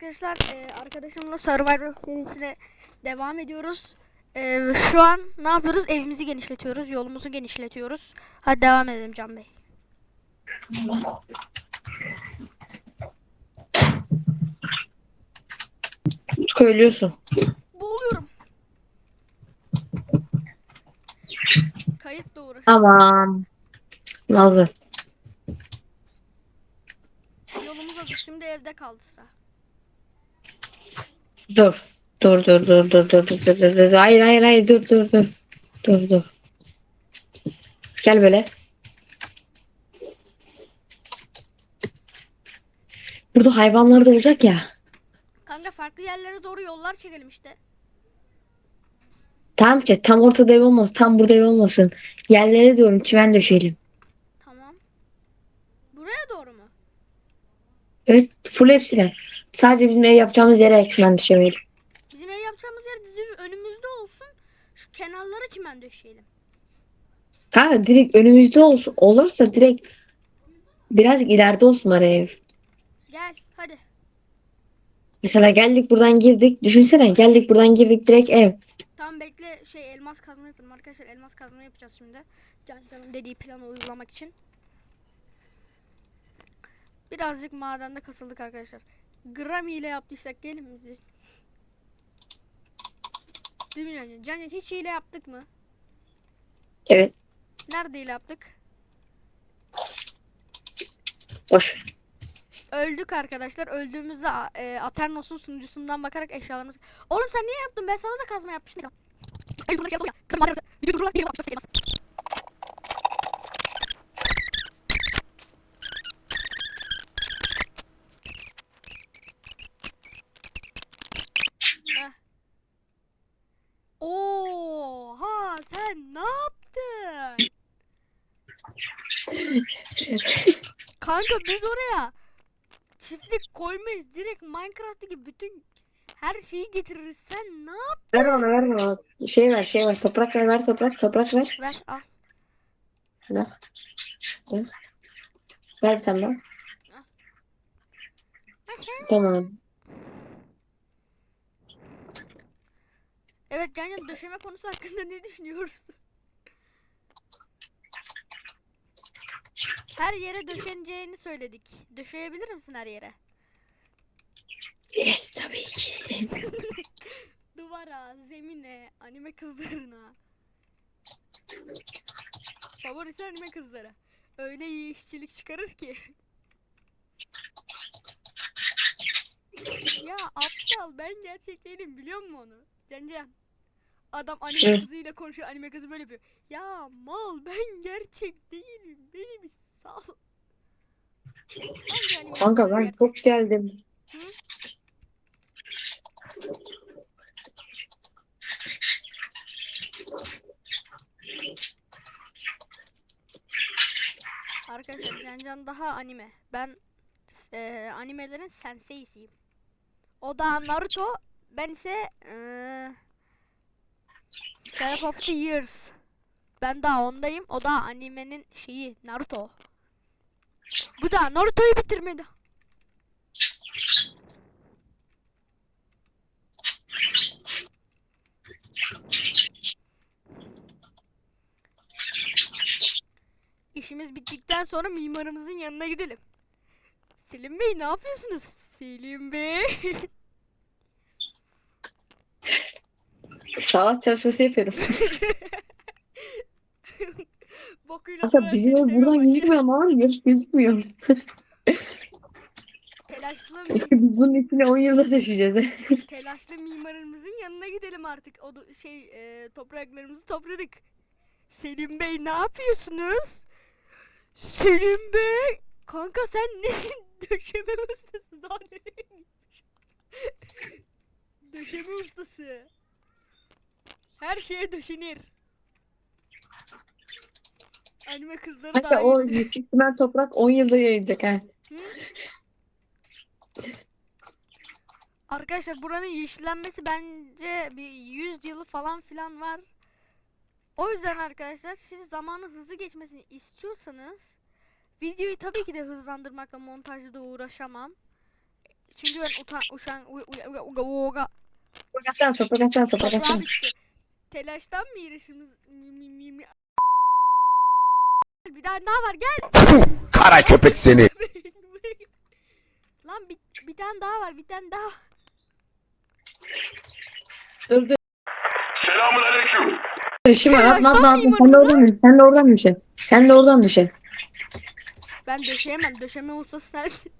arkadaşlar e, arkadaşımla Survivor serisine devam ediyoruz. E, şu an ne yapıyoruz? Evimizi genişletiyoruz, yolumuzu genişletiyoruz. Hadi devam edelim Can Bey. Utku ölüyorsun. Boğuluyorum. Kayıtla uğraş. Tamam. Nazlı. Yolumuz hazır. Şimdi evde kaldı sıra. Dur. Dur dur dur dur dur dur dur dur. dur. Hayır hayır hayır dur dur dur. Dur dur. Gel böyle. Burada hayvanlar da olacak ya. Kanka farklı yerlere doğru yollar çekelim işte. Tamam işte tam ortada ev olmasın. Tam burada ev olmasın. Yerlere diyorum çimen döşeyelim. Tamam. Buraya doğru mu? Evet full hepsine. Sadece bizim ev yapacağımız yere çimen döşemeyelim. Bizim ev yapacağımız yer düz önümüzde olsun. Şu kenarlara çimen döşeyelim. Kanka direkt önümüzde olsun. Olursa direkt birazcık ileride olsun araya ev. Gel hadi. Mesela geldik buradan girdik. Düşünsene geldik buradan girdik direkt ev. Tamam bekle şey elmas kazma yapalım arkadaşlar elmas kazma yapacağız şimdi. Can Can'ın dediği planı uygulamak için. Birazcık madende kasıldık arkadaşlar. Grammy ile yaptıysak gelin bizi. Değil mi Can Can? Can hiç hile yaptık mı? Evet. Nerede hile yaptık? Boş. ver. Öldük arkadaşlar. Öldüğümüzde e, Aternos'un sunucusundan bakarak eşyalarımız... Oğlum sen niye yaptın? Ben sana da kazma yapmıştım. Ay, burada şey yazıyor ya. Kızım, madem- Video durdurulan bir yıl atmışlar, elmas. Heh. Oha sen ne yaptın? Kanka biz oraya çiftlik koymayız. Direkt Minecraft'taki bütün her şeyi getiririz. Sen ne yap? Ver bana ver bana. Şey ver şey ver. Toprak ver ver toprak. Toprak ver. Ver al. Ver. Ver. Ver bir tane daha. Tamam. Evet Canyan döşeme konusu hakkında ne düşünüyorsun? Her yere döşeneceğini söyledik. Döşeyebilir misin her yere? Yes tabii ki. Duvara, zemine, anime kızlarına. Favorisi anime kızları. Öyle iyi işçilik çıkarır ki. ya aptal ben gerçek değilim biliyor musun onu? Can Can. Adam anime Evet. kızıyla konuşuyor anime kızı böyle yapıyor. Ya mal ben gerçek değilim beni bir sal. Hangi anime Kanka kızı ben gerçek? çok geldim. Arkadaşlar Cancan daha anime. Ben s- eee, animelerin senseisiyim. O da Naruto. Ben ise eee Seraph of the Years. Ben daha ondayım. O da animenin şeyi Naruto. Bu da Naruto'yu bitirmedi. İşimiz bittikten sonra mimarımızın yanına gidelim. Selim Bey ne yapıyorsunuz? Selim Bey. Sağlık çalışması yapıyorum. Bokuyla dönen bizim ev sevmem buradan gözükmüyor ama var ya, yarısı gözükmüyor. Telaşlı, İşte biz bunun içine 10 yılda taşıyacağız. telaşlı mimarımızın yanına gidelim artık. O da- şey e, topraklarımızı topladık. Selim Bey ne yapıyorsunuz? Selim Bey. Kanka sen nesin? Döşeme ustası. Daha nereye gitmiş? Döşeme ustası. Her şeye döşenir. Anime kızları Hatta dahil. o ihtimal toprak 10 yılda yayılacak ha. Arkadaşlar buranın yeşillenmesi bence bir 100 yılı falan filan var. O yüzden arkadaşlar siz zamanın hızlı geçmesini istiyorsanız videoyu tabii ki de hızlandırmakla montajla da uğraşamam. Çünkü ben utan uşan u- u- u- uga uga Toprak atsana toprak atsana toprak bitti. Telaştan mı yarışımız mi, mi, mi, mi- Bir tane daha var gel. Kara köpek seni. Lan bir, bir tane daha var bir tane daha. Dur dur. Selamun aleyküm. İşim var. Atma atma Sen de oradan düş. Sen de oradan düş. Sen de oradan düş. Ben döşeyemem. Döşeme ustası sensin.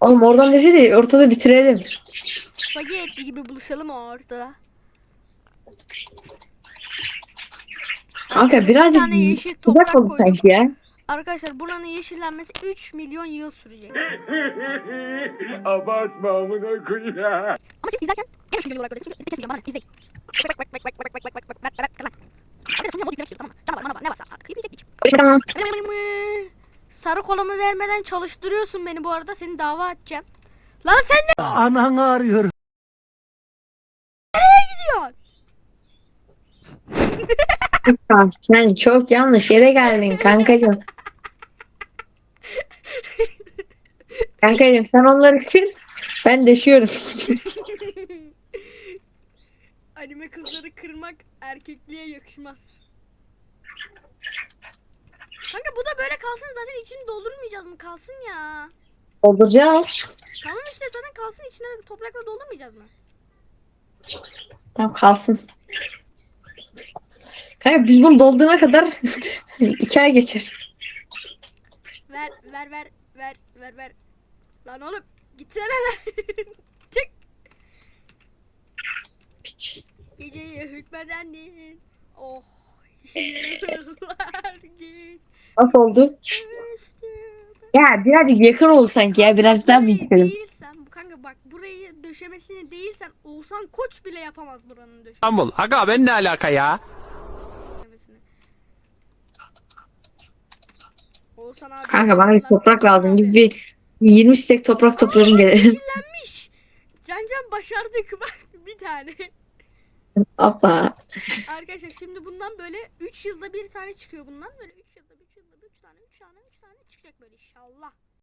Oğlum oradan düş de ortada bitirelim. Spagetti gibi buluşalım ortada. Kanka Bir birazcık tane yeşil sıcak toprak oldu sanki ya. Arkadaşlar buranın yeşillenmesi 3 milyon yıl sürecek. Abartma amına koyayım ya. Ama siz izlerken en 3 milyon yıl olarak göreceksiniz. Çünkü keseceğim bana ne? İzleyin. Bak bak bak bak bak bak bak bak bak bak bak. Abi de sonra mod yüklemek istiyorum tamam mı? Canavar manavar ne varsa artık yükleyecektik. Tamam. Sarı kolumu vermeden çalıştırıyorsun beni bu arada seni dava edeceğim. Lan sen ne Ananı arıyorum. Sen çok yanlış yere geldin kankacığım. kankacığım sen onları kır. Ben deşiyorum. Anime kızları kırmak erkekliğe yakışmaz. Kanka bu da böyle kalsın zaten içini doldurmayacağız mı? Kalsın ya. Dolduracağız. Tamam işte zaten kalsın içine toprakla doldurmayacağız mı? Tamam kalsın. Kanka biz bunu doldurana kadar iki ay geçer. Ver ver ver ver ver ver. Lan oğlum gitsene lan. Çık. Piç. Geceye hükmeden değil. Oh. Yıllar. Nasıl oldu? Ya birazcık yakın oldu sanki ya. Biraz daha Burayı büyütelim. değilsen bu kanka bak burayı döşemesini değilsen Oğuzhan Koç bile yapamaz buranın İstanbul. Aga ben ne alaka ya? döşemesini. Oğuzhan abi. Kanka bana bir toprak lazım. abi. Biz bir 20 stek toprak toplayalım gelelim. Yeşillenmiş. Can Can başardık bak bir tane. Hoppa. Arkadaşlar şimdi bundan böyle 3 yılda bir tane çıkıyor bundan. Böyle 3 yılda 3 yılda 3 tane 3 tane 3 tane çıkacak böyle inşallah.